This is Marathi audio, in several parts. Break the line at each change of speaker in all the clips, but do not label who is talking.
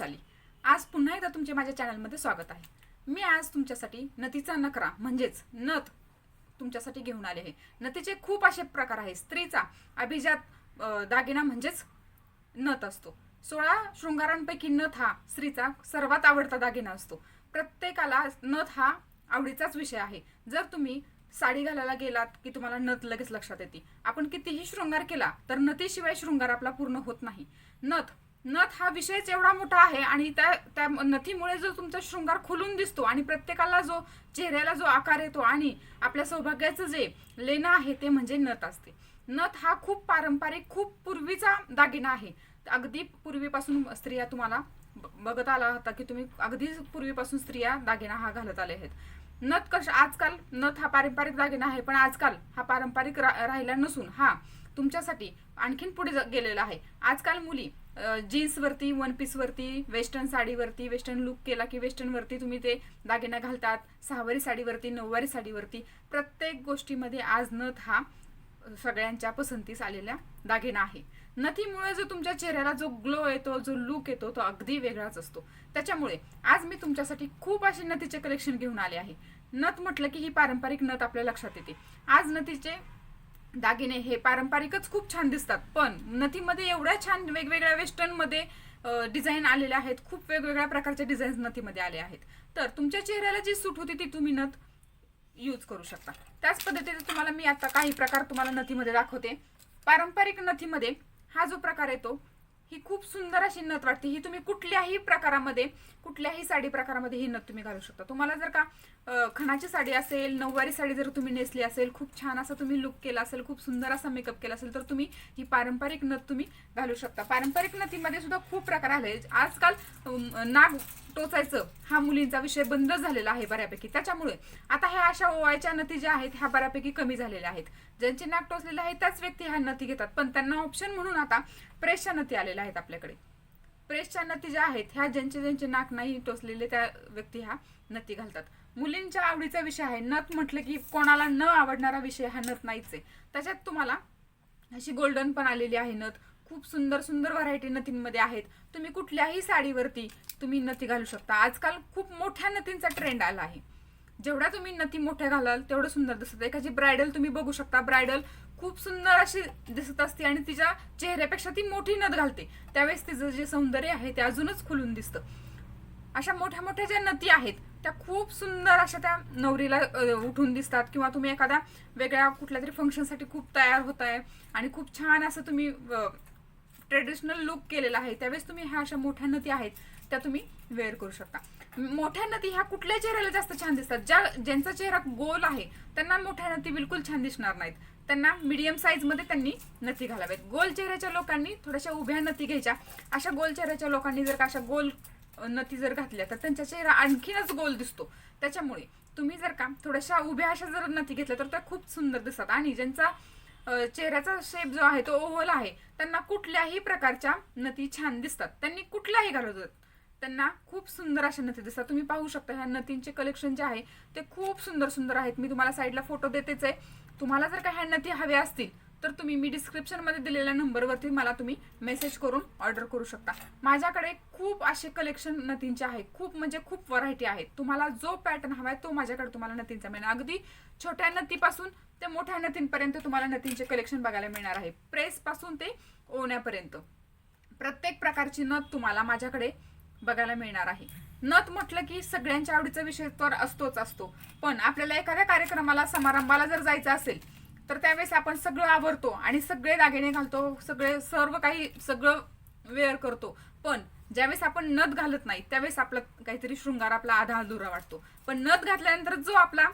वैष्णवशाली आज पुन्हा एकदा तुमचे माझ्या चॅनलमध्ये स्वागत आहे. मी आज तुमच्यासाठी नतीचा नकरा म्हणजेच नथ तुमच्यासाठी घेऊन आले आहे. नतीचे खूप असे प्रकार आहेत. स्त्रीचा अभिजात दागिना म्हणजेच नथ असतो. सोळा शृंगारांपैकी नथ हा स्त्रीचा सर्वात आवडता दागिना असतो. प्रत्येकाला नथ हा आवडीचाच विषय आहे. जर तुम्ही साडी घालायला गेलात की तुम्हाला नथ लगेच लक्षात येते. आपण कितीही शृंगार केला तर नथीशिवाय शृंगार आपला पूर्ण होत नाही. नथ नथ हा विषयच एवढा मोठा आहे आणि त्या त्या नथीमुळे जो तुमचा शृंगार खुलून दिसतो आणि प्रत्येकाला जो चेहऱ्याला जो आकार येतो आणि आपल्या सौभाग्याचं जे लेणं आहे ते म्हणजे नथ असते. नथ हा खूप पारंपरिक खूप पूर्वीचा दागिना आहे. अगदी पूर्वीपासून स्त्रिया तुम्हाला ब- बघत आला होता की तुम्ही अगदी पूर्वीपासून स्त्रिया दागिना हा घालत आले आहेत. नथ कश आजकाल नथ हा पारंपरिक दागिना आहे पण आजकाल हा पारंपरिक रा- राहिला नसून हा तुमच्यासाठी आणखीन पुढे गेलेलं आहे. आजकाल मुली जीन्सवरती वन पीसवरती वेस्टर्न साडीवरती वेस्टर्न लुक केला की वेस्टर्नवरती तुम्ही ते दागिना घालतात सहावारी साडीवरती नऊवारी साडीवरती प्रत्येक गोष्टीमध्ये आज नथ हा सगळ्यांच्या पसंतीस आलेला दागिना आहे. नथीमुळे जो तुमच्या चेहऱ्याला जो ग्लो येतो जो लुक येतो तो अगदी वेगळाच असतो. त्याच्यामुळे आज मी तुमच्यासाठी खूप असे नथीचे कलेक्शन घेऊन आले आहे. नथ म्हटलं की ही पारंपरिक नथ आपल्या लक्षात येते. आज नथीचे दागिने हे पारंपरिकच खूप छान दिसतात. पण नथीमध्ये एवढ्या छान वेगवेगळ्या वेस्टर्नमध्ये डिझाईन आलेले आहेत. खूप वेगवेगळ्या प्रकारचे डिझाईन्स नथीमध्ये आले आहेत. तर तुमच्या चेहऱ्याला जी सूट होती ती तुम्ही नथ यूज करू शकता. त्याच पद्धतीने तुम्हाला मी आता काही प्रकार तुम्हाला नथीमध्ये दाखवते. पारंपरिक नथीमध्ये हा जो प्रकार येतो ही खूप सुंदर अशी नथ वाटते. ही तुम्ही कुठल्याही प्रकारामध्ये कुठल्याही साडी प्रकारामध्ये ही नथ तुम्ही घालू शकता. तुम्हाला जर का खणाची साडी असेल नऊवारी साडी जर तुम्ही नेसली असेल खूप छान असा तुम्ही लुक केला असेल खूप सुंदर असा मेकअप केला असेल तर तुम्ही ही पारंपरिक नथ तुम्ही घालू शकता. पारंपरिक नथीमध्ये सुद्धा खूप प्रकार आले. आजकाल नाग टोचायचं हा मुलींचा विषय बंद झालेला आहे बऱ्यापैकी. त्याच्यामुळे आता ह्या अशा ओवायच्या नथी ज्या आहेत ह्या बऱ्यापैकी कमी झालेल्या आहेत. ज्यांचे नाक टोचलेले आहेत त्याच व्यक्ती ह्या नथी घेतात. पण त्यांना ऑप्शन म्हणून आता प्रेशा नथी आलेल्या आहेत आपल्याकडे. प्रेसच्या नथी ज्या आहेत ह्या ज्यांचे ज्यांचे नाक नाही टोचलेले त्या व्यक्ती ह्या नथी घालतात. मुलींच्या आवडीचा विषय आहे नथ म्हटलं की कोणाला न आवडणारा विषय हा नथ नाहीच आहे. त्याच्यात तुम्हाला अशी गोल्डन पण आलेली आहे नथ. खूप सुंदर सुंदर व्हरायटी नथींमध्ये आहेत. तुम्ही कुठल्याही साडीवरती तुम्ही नथी घालू शकता. आजकाल खूप मोठ्या नथींचा ट्रेंड आला आहे. जेवढ्या तुम्ही नथी मोठ्या घालाल तेवढं सुंदर दिसत. एखादी ब्रायडल तुम्ही बघू शकता. ब्रायडल खूप सुंदर अशी दिसत असते आणि तिच्या चेहऱ्यापेक्षा ती मोठी नद घालते. त्यावेळेस तिचं जे सौंदर्य आहे ते अजूनच खुलून दिसतं. अशा मोठ्या मोठ्या ज्या नदी आहेत त्या खूप सुंदर अशा त्या नवरीला उठून दिसतात किंवा तुम्ही एखाद्या वेगळ्या कुठल्या तरी फंक्शनसाठी खूप तयार होत आहे आणि खूप छान असं तुम्ही ट्रेडिशनल लुक केलेला आहे. त्यावेळेस तुम्ही ह्या अशा मोठ्या नदी आहेत त्या तुम्ही वेअर करू शकता. मोठ्या नदी ह्या कुठल्या चेहऱ्याला जास्त छान दिसतात? ज्या ज्यांचा चेहरा गोल आहे त्यांना मोठ्या नदी बिलकुल छान दिसणार नाहीत. त्यांना मिडियम साईजमध्ये त्यांनी नथी घालाव्यात गोल चेहऱ्याच्या लोकांनी थोड्याशा उभ्या नथी घ्यायच्या. अशा गोल चेहऱ्याच्या लोकांनी जर का अशा गोल नथी जर घातल्या तर त्यांचा चेहरा आणखीनच गोल दिसतो. त्याच्यामुळे तुम्ही जर का थोड्याशा उभ्या अशा जर नथी घेतल्या तर त्या खूप सुंदर दिसतात. आणि ज्यांचा चेहऱ्याचा शेप जो आहे तो ओव्हल आहे त्यांना कुठल्याही प्रकारच्या नथी छान दिसतात. त्यांनी कुठल्याही घालवतात त्यांना खूप सुंदर अशा नथी दिसतात. तुम्ही पाहू शकता ह्या नथींचे कलेक्शन जे आहे ते खूप सुंदर सुंदर आहेत. मी तुम्हाला साईडला फोटो देतेच आहे. तुम्हाला जर काही ह्या नथी हवी असतील तर तुम्ही मी डिस्क्रिप्शनमध्ये दिलेल्या नंबरवरती मला तुम्ही मेसेज करून ऑर्डर करू शकता. माझ्याकडे खूप असे कलेक्शन नतींचे आहे खूप म्हणजे खूप व्हरायटी आहेत. तुम्हाला जो पॅटर्न हवा आहे तो माझ्याकडे तुम्हाला नतींचा मिळणार. अगदी छोट्या नतीपासून ते मोठ्या नतींपर्यंत तुम्हाला नतींचे कलेक्शन बघायला मिळणार आहे. प्रेसपासून ते ओण्यापर्यंत. प्रत्येक प्रकारची नथ तुम्हाला माझ्याकडे बघायला मिळणार आहे. नथ म्हटलं की सगळ्यांच्या आवडीचा विषय तर असतोच असतो. पण आपल्याला एखाद्या कार्यक्रमाला समारंभाला जर जायचं असेल तर त्यावेळेस आपण सगळं आवरतो आणि सगळे दागिने घालतो सगळे सर्व काही सगळं वेअर करतो. पण ज्यावेळेस आपण नथ घालत नाही त्यावेळेस आपला काहीतरी शृंगार आपला आधा अधुरा वाटतो. पण नथ घातल्यानंतर जो आपला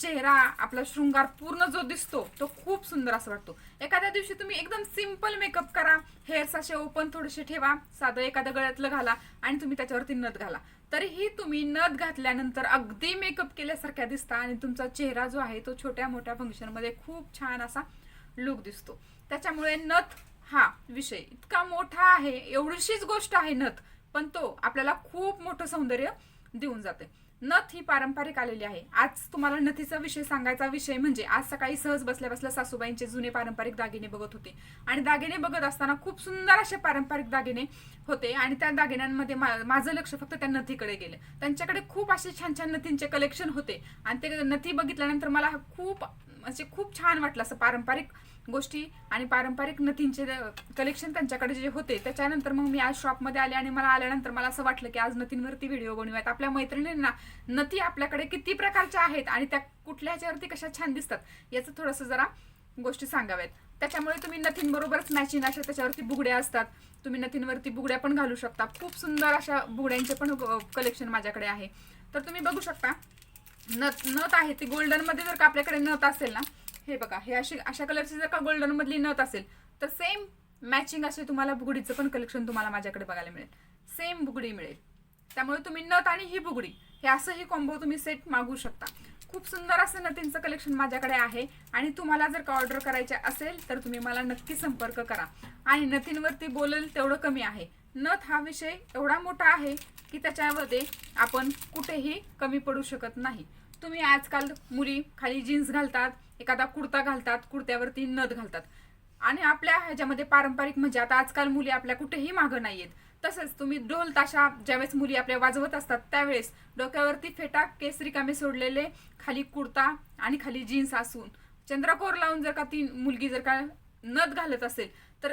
चेहरा आपला शृंगार पूर्ण जो दिसतो तो खूप सुंदर असा वाटतो. एखाद्या दिवशी तुम्ही एकदम सिंपल मेकअप करा हेअर्स असे ओपन थोडेसे ठेवा साधं एखाद्या गळ्यातलं घाला आणि तुम्ही त्याच्यावरती नथ घाला. तरीही तुम्ही नथ घातल्यानंतर अगदी मेकअप केल्यासारख्या दिसता आणि तुमचा चेहरा जो आहे तो छोट्या मोठ्या फंक्शनमध्ये खूप छान असा लुक दिसतो. त्याच्यामुळे नथ हा विषय इतका मोठा आहे एवढीशीच गोष्ट आहे नथ पण तो आपल्याला खूप मोठं सौंदर्य देऊन जाते. नथ ही पारंपरिक आलेली आहे. आज तुम्हाला नथीचा विषय सांगायचा विषय म्हणजे आज सकाळी सहज बसल्या बसल्या सासूबाईंचे जुने पारंपरिक दागिने बघत होते. आणि दागिने बघत असताना खूप सुंदर असे पारंपरिक दागिने होते आणि त्या दागिन्यांमध्ये मा- माझं लक्ष फक्त त्या नथीकडे गेलं. त्यांच्याकडे खूप असे छान छान नथींचे कलेक्शन होते. आणि ते नथी बघितल्यानंतर मला खूप म्हणजे खूप छान वाटलं असं पारंपरिक गोष्टी आणि पारंपरिक नथींचे कलेक्शन त्यांच्याकडे जे होते त्याच्यानंतर मग मी आज शॉपमध्ये आले आणि मला आल्यानंतर मला असं वाटलं की आज नथींवरती व्हिडिओ बनवूयात. आपल्या मैत्रिणींना नथी आपल्याकडे किती प्रकारच्या आहेत आणि त्या कुठल्या ह्याच्यावरती कशा छान दिसतात याचं थोडंसं जरा गोष्टी सांगाव्यात. त्याच्यामुळे तुम्ही नथींबरोबरच मॅचिंग अशा त्याच्यावरती बुगड्या असतात. तुम्ही नथींवरती बुगड्या पण घालू शकता. खूप सुंदर अशा बुगड्यांचे पण कलेक्शन माझ्याकडे आहे. तर तुम्ही बघू शकता. नथ नथ आहे ती गोल्डनमध्ये जर का आपल्याकडे नथ असेल ना हे बघा हे अशी अशा कलरची जर का गोल्डन मधली नथ असेल तर सेम मॅचिंग असे तुम्हाला बुगडीचं पण कलेक्शन तुम्हाला माझ्याकडे बघायला मिळेल. सेम बुगडी मिळेल. त्यामुळे तुम्ही नथ आणि ही बुगडी हे असंही कॉम्बो तुम्ही सेट मागू शकता. खूप सुंदर असं नथींचं कलेक्शन माझ्याकडे आहे आणि तुम्हाला जर का ऑर्डर करायचे असेल तर तुम्ही मला नक्की संपर्क करा. आणि नथींवरती बोलेल तेवढं कमी आहे. नथ हा विषय एवढा मोठा आहे की त्याच्यामध्ये आपण कुठेही कमी पडू शकत नाही. तुम्ही आजकाल मुली खाली जीन्स घालतात एखादा कुर्ता घालतात कुर्त्यावरती नथ घालतात. आणि आपल्या ह्याच्यामध्ये पारंपरिक म्हणजे आता आजकाल मुली आपल्या कुठेही मागं नाहीयेत तसंच तुम्ही ढोल ताशा ज्यावेळेस मुली आपल्या वाजवत असतात त्यावेळेस डोक्यावरती फेटा केसरी कामे सोडलेले खाली कुर्ता आणि खाली जीन्स असून चंद्रकोर लावून जर का ती मुलगी जर का नथ घालत असेल तर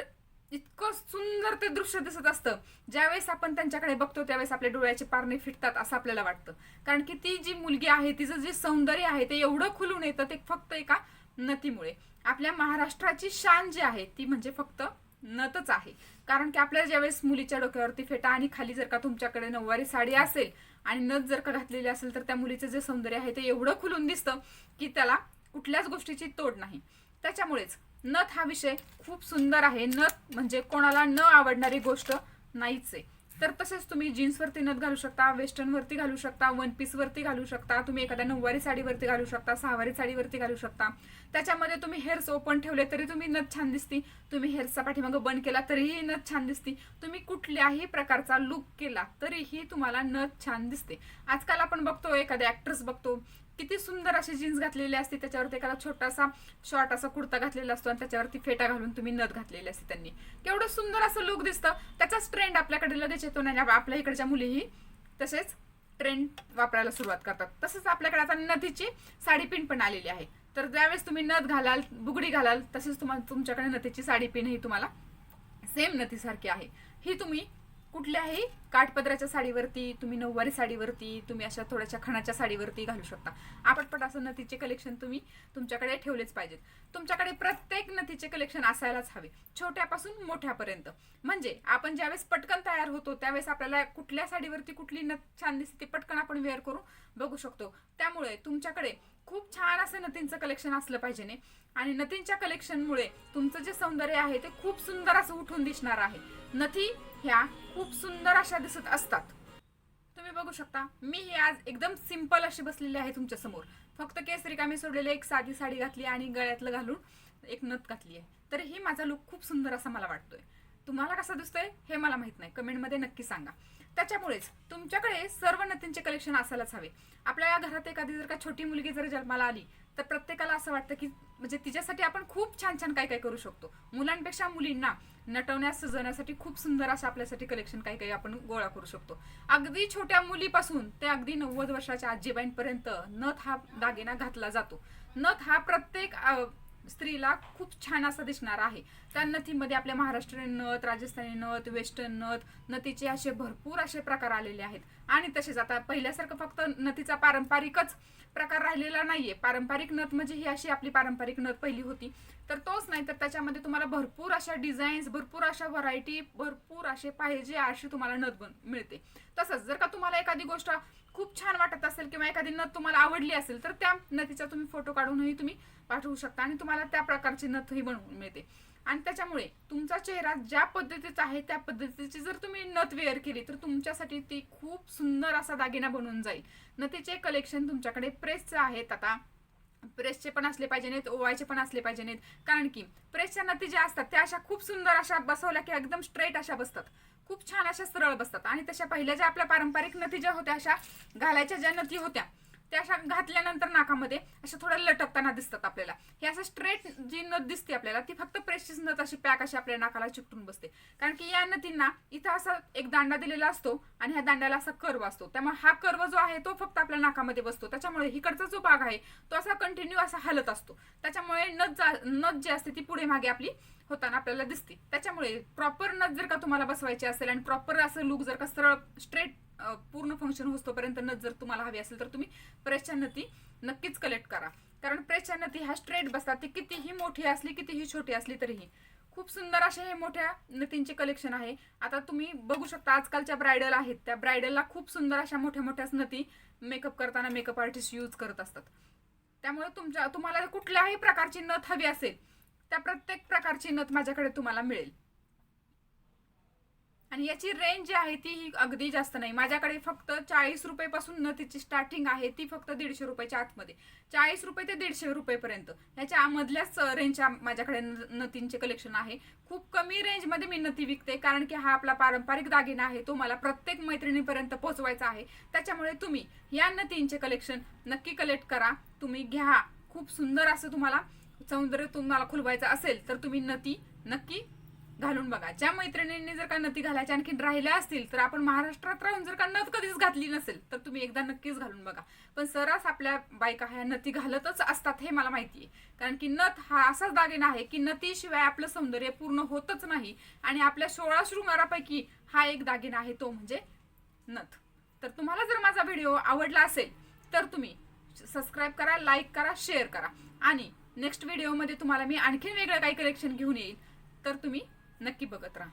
इतकं सुंदर ते दृश्य दिसत असतं. ज्यावेळेस आपण त्यांच्याकडे बघतो त्यावेळेस आपल्या डोळ्याचे पारणे फिटतात असं आपल्याला वाटतं. कारण की ती जी मुलगी आहे तिचं जे सौंदर्य आहे ते एवढं खुलून येतं ते फक्त एका नथीमुळे. आपल्या महाराष्ट्राची शान जी आहे ती म्हणजे फक्त नथच आहे. कारण की आपल्या ज्यावेळेस मुलीच्या डोक्यावरती फेटा आणि खाली जर का तुमच्याकडे नऊवारी साडी असेल आणि नथ जर का घातलेली असेल तर त्या मुलीचं जे सौंदर्य आहे ते एवढं खुलून दिसतं की त्याला कुठल्याच गोष्टीची तोड नाही. त्याच्यामुळेच नथ हा विषय खूप सुंदर आहे. नथ म्हणजे कोणाला न आवडणारी गोष्ट नाहीच आहे. तर तसेच तुम्ही जीन्सवरती नथ घालू शकता वेस्टर्नवरती घालू शकता वन पीसवरती घालू शकता तुम्ही एखाद्या नऊवारी साडीवरती घालू शकता सहावारी साडीवरती घालू शकता. त्याच्यामध्ये तुम्ही हेअर्स ओपन ठेवले तरी तुम्ही नथ छान दिसती. तुम्ही हेअर्सचा पाठीमागं बंद केला तरीही नथ छान दिसती. तुम्ही कुठल्याही प्रकारचा लुक केला तरीही तुम्हाला नथ छान दिसते. आजकाल आपण बघतो एखाद्या ॲक्ट्रेस बघतो किती सुंदर अशी जीन्स घातलेली असते त्याच्यावरती एखादा छोटासा शॉर्ट असा कुर्ता घातलेला असतो आणि त्याच्यावरती फेटा घालून तुम्ही नथ घातलेली असते त्यांनी. केवढं सुंदर असं लुक दिसतं. त्याचाच ट्रेंड आपल्याकडे लगेच येतो नाही आपल्या इकडच्या मुलीही तसेच ट्रेंड वापरायला सुरुवात करतात. तसंच आपल्याकडे आता नथीची साडी पिन पण आलेली आहे. तर ज्यावेळेस तुम्ही नथ घालाल बुगडी घालाल तसेच तुम्हाला तुमच्याकडे नथीची साडी पिन ही तुम्हाला सेम नथीसारखी आहे. ही तुम्ही कुठल्याही काठपदराच्या साडीवरती तुम्ही नऊवारी साडीवरती तुम्ही अशा थोड्याशा खणाच्या साडीवरती घालू शकता. आपटपट असं नथीचे कलेक्शन तुम्ही तुमच्याकडे ठेवलेच पाहिजेत. तुमच्याकडे प्रत्येक नथीचे कलेक्शन असायलाच हवे. छोट्यापासून मोठ्यापर्यंत. म्हणजे आपण ज्यावेळेस पटकन तयार होतो त्यावेळेस आपल्याला कुठल्या साडीवरती कुठली नथ छान दिसते ते पटकन आपण वेअर करून बघू शकतो. त्यामुळे तुमच्याकडे खूप छान असं नथींचं कलेक्शन असलं पाहिजे ने. आणि नथींच्या कलेक्शनमुळे तुमचं जे सौंदर्य आहे ते खूप सुंदर असं उठून दिसणार आहे. नथी ह्या खूप सुंदर अशा दिसत असतात. तुम्ही बघू शकता मी ही आज एकदम सिंपल अशी बसलेली आहे तुमच्यासमोर. फक्त केस रिकामी सोडलेले एक साधी साडी घातली आणि गळ्यातलं घालून एक नथ घातली आहे. तर ही माझा लुक खूप सुंदर असा मला वाटतोय. तुम्हाला कसा दिसतोय हे मला माहीत नाही. कमेंटमध्ये नक्की सांगा. त्याच्यामुळेच तुमच्याकडे सर्व नतींचे कलेक्शन असायलाच हवे. आपल्या घरात एखादी जर का छोटी मुलगी जर जन्माला आली तर प्रत्येकाला असं वाटतं की म्हणजे तिच्यासाठी आपण खूप छान छान काय काय करू शकतो. मुलांपेक्षा मुलींना नटवण्यास सजवण्यासाठी खूप सुंदर असं आपल्यासाठी कलेक्शन काही काही आपण गोळा करू शकतो. अगदी छोट्या मुलीपासून ते अगदी नव्वद वर्षाच्या आजीबाईंपर्यंत नथ हा दागिना घातला जातो. नथ हा प्रत्येक स्त्रीला खूप छान असा दिसणार आहे. त्या नथीमध्ये आपल्या महाराष्ट्रीयन नथ राजस्थानी नथ वेस्टर्न नथ नथीचे असे भरपूर असे प्रकार आलेले आहेत. आणि तसेच आता पहिल्यासारखं फक्त नथीचा पारंपरिकच प्रकार राहिलेला नाहीये. पारंपरिक नथ म्हणजे ही अशी आपली पारंपरिक नथ पहिली होती. तर तोच नाही तर त्याच्यामध्ये तुम्हाला भरपूर अशा डिझाईन्स भरपूर अशा व्हरायटी भरपूर असे पाहिजे अशी तुम्हाला नथ बन मिळते. तसंच जर का तुम्हाला एखादी गोष्ट खूप छान वाटत असेल किंवा एखादी नथ तुम्हाला आवडली असेल तर त्या नथीचा तुम्ही फोटो काढूनही तुम्ही पाठवू शकता आणि तुम्हाला त्या प्रकारची नथही बनवून मिळते. आणि त्याच्यामुळे तुमचा चेहरा ज्या पद्धतीचा आहे त्या पद्धतीची जर तुम्ही नथ वेअर केली तर तुमच्यासाठी ती खूप सुंदर असा दागिना बनून जाईल. नथीचे कलेक्शन तुमच्याकडे प्रेसचं आहेत आता. प्रेसचे पण असले पाहिजे नाहीत ओवायचे पण असले पाहिजे नाहीत कारण की प्रेसच्या नथी ज्या असतात त्या अशा खूप सुंदर अशा बसवल्या की एकदम स्ट्रेट अशा बसतात. खूप छान अशा सरळ बसतात. आणि तशा पहिल्या ज्या आपल्या पारंपरिक नथी ज्या होत्या अशा घालायच्या ज्या नथी होत्या त्या अशा घातल्यानंतर नाकामध्ये अशा थोड्या लटकताना दिसतात आपल्याला. हे असं स्ट्रेट जी नथ दिसते आपल्याला ती फक्त प्रेस्टिस नथ अशी पॅक अशी आपल्या नाकाला चिकटून बसते. कारण की या नथींना इथं असा एक दांडा दिलेला असतो आणि ह्या दांड्याला असा कर्व असतो. त्यामुळे हा कर्व जो आहे तो फक्त आपल्या नाकामध्ये बसतो. त्याच्यामुळे इकडचा जो भाग आहे तो असा कंटिन्यू असा हलत असतो. त्याच्यामुळे नथ जा नथ जी असते ती पुढे मागे आपली होताना आपल्याला दिसते. त्याच्यामुळे प्रॉपर नथ जर का तुम्हाला बसवायची असेल आणि प्रॉपर असं लुक जर का सरळ स्ट्रेट पूर्ण फंक्शन होतोपर्यंत नथ जर तुम्हाला हवी असेल तर तुम्ही प्रेसच्या नथी नक्कीच कलेक्ट करा. कारण प्रेसच्या नथी ह्या स्ट्रेट बसतात. ती कितीही मोठी असली कितीही छोटी असली तरीही. खूप सुंदर असे हे मोठ्या नथींचे कलेक्शन आहे. आता तुम्ही बघू शकता आजकालच्या ब्रायडल आहेत. त्या ब्रायडलला खूप सुंदर अशा मोठ्या मोठ्याच नथी मेकअप करताना मेकअप आर्टिस्ट यूज करत असतात. त्यामुळे तुमच्या तुम्हाला कुठल्याही प्रकारची नथ हवी असेल त्या प्रत्येक प्रकारची नथ माझ्याकडे तुम्हाला मिळेल. आणि याची रेंज जी आहे ती ही अगदी जास्त नाही. माझ्याकडे फक्त चाळीस रुपयेपासून नथीची स्टार्टिंग आहे ती फक्त दीडशे रुपयाच्या आतमध्ये. चाळीस रुपये ते दीडशे रुपयेपर्यंत. ह्याच्या मधल्याच रेंजच्या माझ्याकडे न- कलेक्शन आहे. खूप कमी रेंजमध्ये मी नथी विकते कारण की हा आपला पारंपरिक दागिना आहे तो मला प्रत्येक मैत्रिणीपर्यंत पोहोचवायचा आहे. त्याच्यामुळे तुम्ही या नतींचे कलेक्शन नक्की कलेक्ट करा. तुम्ही घ्या. खूप सुंदर असं तुम्हाला सौंदर्य तुम्हाला खुलवायचं असेल तर तुम्ही नती नक्की घालून बघा. ज्या मैत्रिणींनी जर का नथी घालायच्या आणखी राहिल्या असतील तर आपण महाराष्ट्रात राहून जर का नथ कधीच घातली नसेल तर तुम्ही एकदा नक्कीच घालून बघा. पण सरस आपल्या बायका ह्या नथी घालतच असतात हे मला माहिती आहे कारण की नथ हा असाच दागिना आहे की नथीशिवाय आपलं सौंदर्य पूर्ण होतच नाही. आणि आपल्या सोळा शृंगारापैकी हा एक दागिना आहे तो म्हणजे नथ. तर तुम्हाला जर माझा व्हिडिओ आवडला असेल तर तुम्ही सबस्क्राईब करा लाईक करा शेअर करा. आणि नेक्स्ट व्हिडिओमध्ये तुम्हाला मी आणखीन वेगळं काही कलेक्शन घेऊन येईल. तर तुम्ही नक्की बघत राहा.